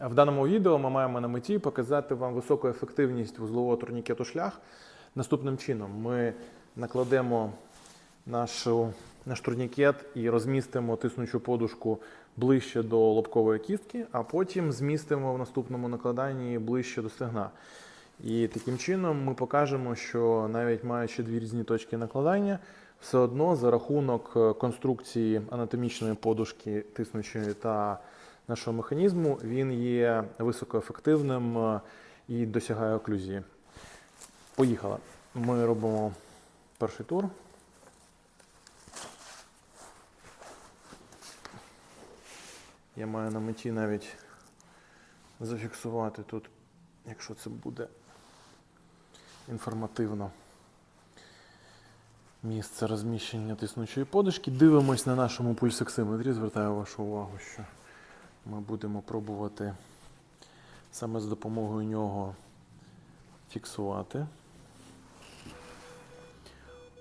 В даному відео ми маємо на меті показати вам високу ефективність вузлового турнікету шлях. Наступним чином ми накладемо нашу, наш турнікет і розмістимо тиснучу подушку ближче до лобкової кістки, а потім змістимо в наступному накладанні ближче до стегна. І таким чином ми покажемо, що навіть маючи дві різні точки накладання, все одно за рахунок е, конструкції анатомічної подушки тиснучої та нашого механізму він є високоефективним е, і досягає оклюзії. Поїхали. Ми робимо перший тур. Я маю на меті навіть зафіксувати тут, якщо це буде інформативно. Місце розміщення тиснучої подушки. Дивимось на нашому пульсоксиметрі. Звертаю вашу увагу, що ми будемо пробувати саме з допомогою нього фіксувати.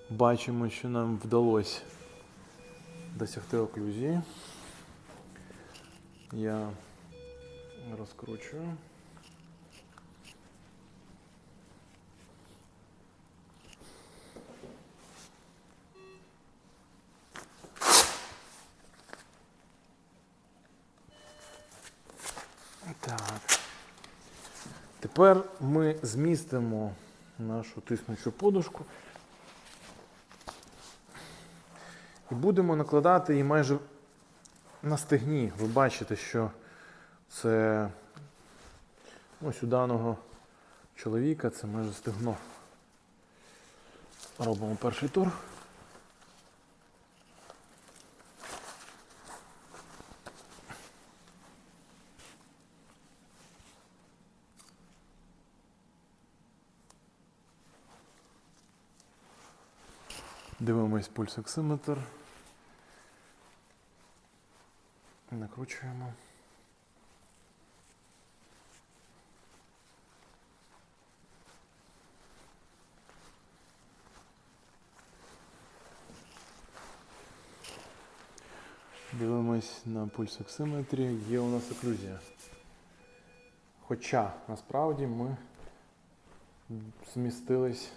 Бачимо, що нам вдалося досягти оклюзії. Я розкручую. Так. Тепер ми змістимо нашу тиснучу подушку і будемо накладати її майже на стегні. Ви бачите, що це ось у даного чоловіка це майже стегно. Робимо перший тур. Дивимось пульсоксиметр. Накручуємо. Дивимось на пульсоксиметрі, є у нас оклюзія. Хоча насправді ми змістились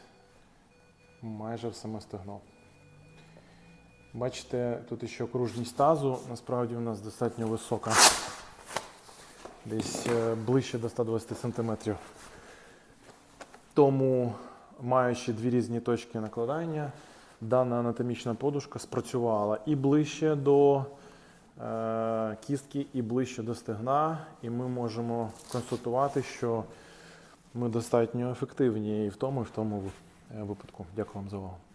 майже в саме стегно. Бачите, тут ще окружність тазу, насправді у нас достатньо висока. Десь е, ближче до 120 см. Тому, маючи дві різні точки накладання, дана анатомічна подушка спрацювала і ближче до е, кістки, і ближче до стегна. І ми можемо констатувати, що ми достатньо ефективні і в тому, і в тому е, випадку. Дякую вам за увагу.